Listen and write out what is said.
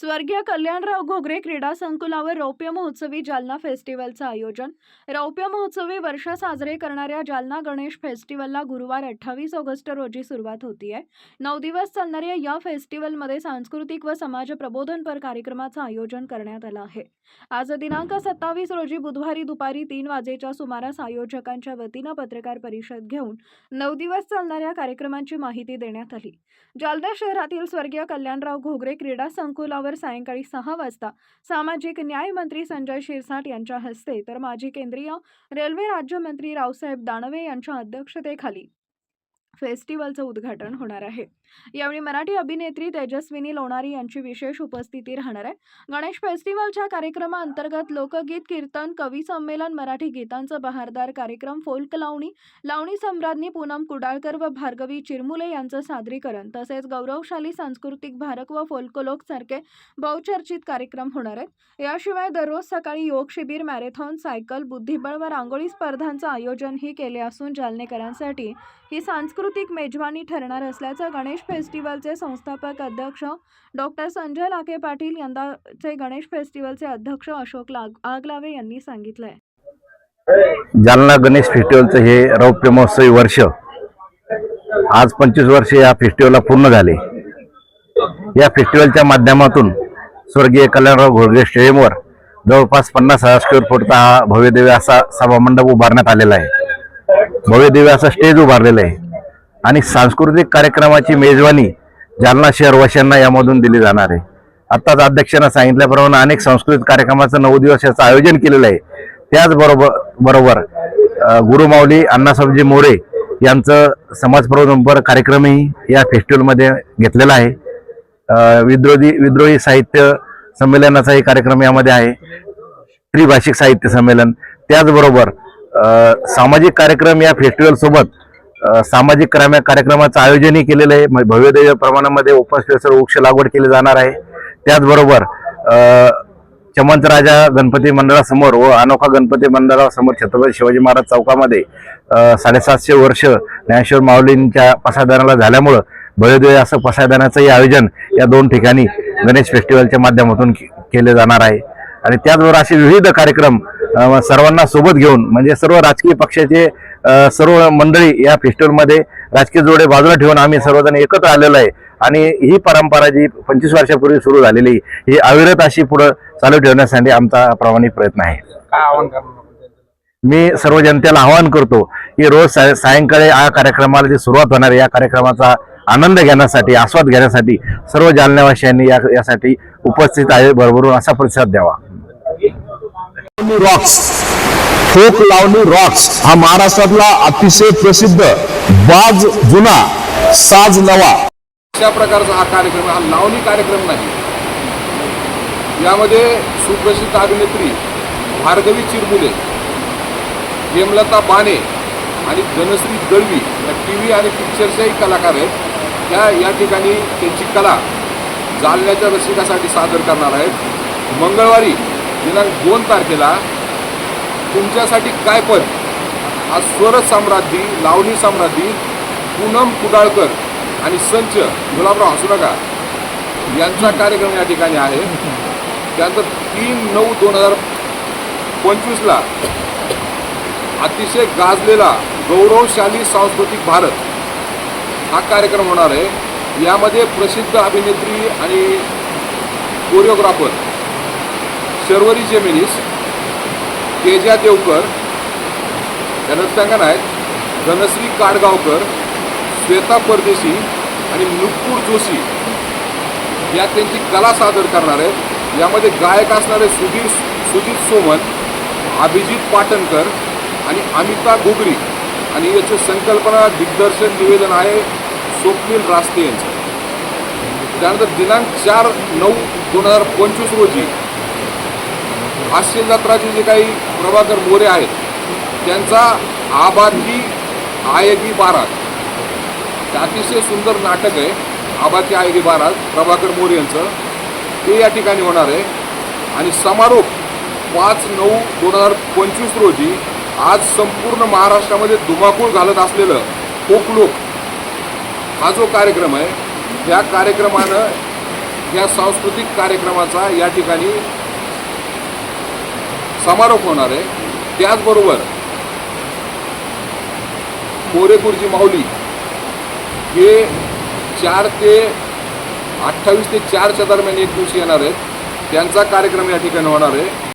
स्वर्गीय कल्याणराव घोगरे क्रीडा संकुलावर रौप्य महोत्सवी जालना फेस्टिवलचं आयोजन. रौप्य महोत्सवी वर्ष साजरे करणाऱ्या जालना गणेश फेस्टिवलला गुरुवार अठ्ठावीस ऑगस्ट रोजी सुरुवात होतीये. नऊ दिवस चालणाऱ्या या फेस्टिवलमध्ये सांस्कृतिक व समाज प्रबोधनपर कार्यक्रमाचं आयोजन करण्यात आलं आहे. आज दिनांक सत्तावीस रोजी बुधवारी दुपारी तीन वाजेच्या सुमारास आयोजकांच्या वतीनं पत्रकार परिषद घेऊन नऊ दिवस चालणाऱ्या कार्यक्रमांची माहिती देण्यात आली. जालना शहरातील स्वर्गीय कल्याणराव घोगरे क्रीडा संकुलावर सायंकाळी सहा वाजता सामाजिक न्याय मंत्री संजय शिरसाट यांच्या हस्ते तर माजी केंद्रीय रेल्वे राज्यमंत्री रावसाहेब दानवे यांच्या अध्यक्षतेखाली फेस्टिवलचं उद्घाटन होणार आहे. यावेळी मराठी अभिनेत्री तेजस्विनी लोणारी यांची विशेष उपस्थिती राहणार आहे. गणेश फेस्टिवलच्या कार्यक्रमाअंतर्गत लोकगीत कीर्तन कवी संमेलन मराठी गीतांचं बहारदार कार्यक्रम फोल्क लावणी लावणी सम्राज्ञी पूनम कुडाळकर व भार्गवी चिरमुले यांचं सादरीकरण तसेच गौरवशाली सांस्कृतिक भारक व फोल्कलोक सारखे बहुचर्चित कार्यक्रम होणार आहेत. याशिवाय दररोज सकाळी योग शिबिर मॅरेथॉन सायकल बुद्धिबळ व रांगोळी स्पर्धांचं आयोजनही केले असून जालनेकरांसाठी ही सांस्कृतिक मेजवानी ठरणार असल्याचं गणेश गणेश फेस्टिवलचे संस्थापक अध्यक्ष डॉक्टर संजय लाखे पाटील यंदाचे गणेश फेस्टिवलचे अध्यक्ष अशोक लाग आगलावे यांनी सांगितलंय. जालना गणेश फेस्टिवलचं हे रौप्य महोत्सवी वर्ष आज पंचवीस वर्ष या फेस्टिवलला पूर्ण झाले. या फेस्टिवलच्या माध्यमातून स्वर्गीय कल्याणराव घोडगे स्टेडियमवर जवळपास पन्नास हजार स्क्वेअर फूटचा हा भव्यदेवी असा सभामंडप उभारण्यात आलेला आहे. भव्यदेवी असा स्टेज उभारलेला आहे. आणि सांस्कृतिक कार्यक्रमाची मेजवानी जालना शहरवाशांना यामधून दिली जाणार आहे. आत्ताच अध्यक्षांना सांगितल्याप्रमाणे अनेक सांस्कृतिक कार्यक्रमाचं नऊ दिवसाचं आयोजन केलेलं आहे. त्याचबरोबर बरोबर गुरुमाऊली अण्णासाहेबजी मोरे यांचं समाजप्रबोधनपर कार्यक्रमही या फेस्टिवलमध्ये घेतलेला आहे. विद्रोही विद्रोही साहित्य संमेलनाचाही कार्यक्रम यामध्ये आहे. त्रिभाषिक साहित्य संमेलन. त्याचबरोबर सामाजिक कार्यक्रम या फेस्टिवलसोबत सामाजिक कार्यक्रमाचं आयोजनही केलेलं आहे. म्हणजे भव्यदेव प्रमाणामध्ये उपस्थित वृक्ष लागवड केली जाणार आहे. त्याचबरोबर चमंत राजा गणपती मंडळासमोर व अनोखा गणपती मंडळासमोर छत्रपती शिवाजी महाराज चौकामध्ये साडेसातशे वर्ष ज्ञानेश्वर माऊलींच्या पसायदानाला झाल्यामुळं भव्यदेव असं पसायदानाचंही आयोजन या दोन ठिकाणी गणेश फेस्टिवलच्या माध्यमातून के- केले जाणार आहे. आणि त्याचबरोबर असे विविध कार्यक्रम सर्वांना सोबत घेऊन म्हणजे सर्व राजकीय पक्षाचे सर्व मंडळी या फेस्टिवलमध्ये राजकीय जोडे बाजूला ठेवून आम्ही सर्वजण एकत्र आलेलो आहे. आणि ही परंपरा जी पंचवीस वर्षापूर्वी सुरू झालेली ही अविरत अशी पुढे चालू ठेवण्यासाठी आमचा प्रामाणिक प्रयत्न आहे? मी सर्व जनतेला आवाहन करतो की रोज साय- सायंकाळी या कार्यक्रमाला जी सुरुवात होणार आहे या कार्यक्रमाचा आनंद घेण्यासाठी आस्वाद घेण्यासाठी सर्व जालन्यावासियांनी या यासाठी उपस्थित आहे भरभरून असा प्रतिसाद द्यावा. फोक लावणी रॉक्स हा महाराष्ट्रातला अतिशय प्रसिद्ध बाज जुना साज नवा. अशा प्रकारचा हा कार्यक्रम हा लावणी कार्यक्रम नाही. यामध्ये सुप्रसिद्ध अभिनेत्री भार्गवी चिरमुले हेमलता बाणे आणि धनश्री दळवी या टी व्ही आणि पिक्चरच्याही कलाकार आहेत. त्या या ठिकाणी त्यांची कला जालन्याच्या रसिकासाठी सादर करणार आहेत. मंगळवारी दिनांक दोन तारखेला तुमच्यासाठी काय पण. हा स्वर साम्राज्ञी लावणी साम्राज्ञी पूनम कुडाळकर आणि संच गुलाबराव हसू नका. यांचा कार्यक्रम या ठिकाणी आहे. त्यानंतर तीन नऊ दोन हजार पंचवीसला अतिशय गाजलेला गौरवशाली सांस्कृतिक भारत हा कार्यक्रम होणार आहे. यामध्ये प्रसिद्ध अभिनेत्री आणि कोरिओग्राफर शर्वरी जेमिनीस तेजा देवकर या आहेत धनश्री काडगावकर श्वेता परदेशी आणि नुपूर जोशी या त्यांची कला सादर करणार आहेत. यामध्ये गायक असणारे सुधीर सुजित सोमन अभिजित पाटणकर आणि अमिता गोगरी आणि याची संकल्पना दिग्दर्शन निवेदन आहे स्वप्नील रास्ते यांचं. त्यानंतर दिनांक चार नऊ दोन हजार पंचवीस रोजी हास्य जत्राचे जे काही प्रभाकर मोरे आहेत त्यांचा आबादी आयगी बारात. ते अतिशय सुंदर नाटक आहे आबादी आयगी बारात प्रभाकर मोरे यांचं. ते या ठिकाणी होणार आहे. आणि समारोप पाच नऊ दोन हजार पंचवीस रोजी आज संपूर्ण महाराष्ट्रामध्ये धुमाकूळ घालत असलेलं फोकलोक हा जो कार्यक्रम आहे त्या कार्यक्रमानं या सांस्कृतिक कार्यक्रमाचा या ठिकाणी समारोप होणार आहे. त्याचबरोबर मोरेपूरची माऊली हे चार ते अठ्ठावीस ते चारच्या दरम्यान एक दिवशी येणार आहेत. त्यांचा कार्यक्रम या ठिकाणी होणार आहे.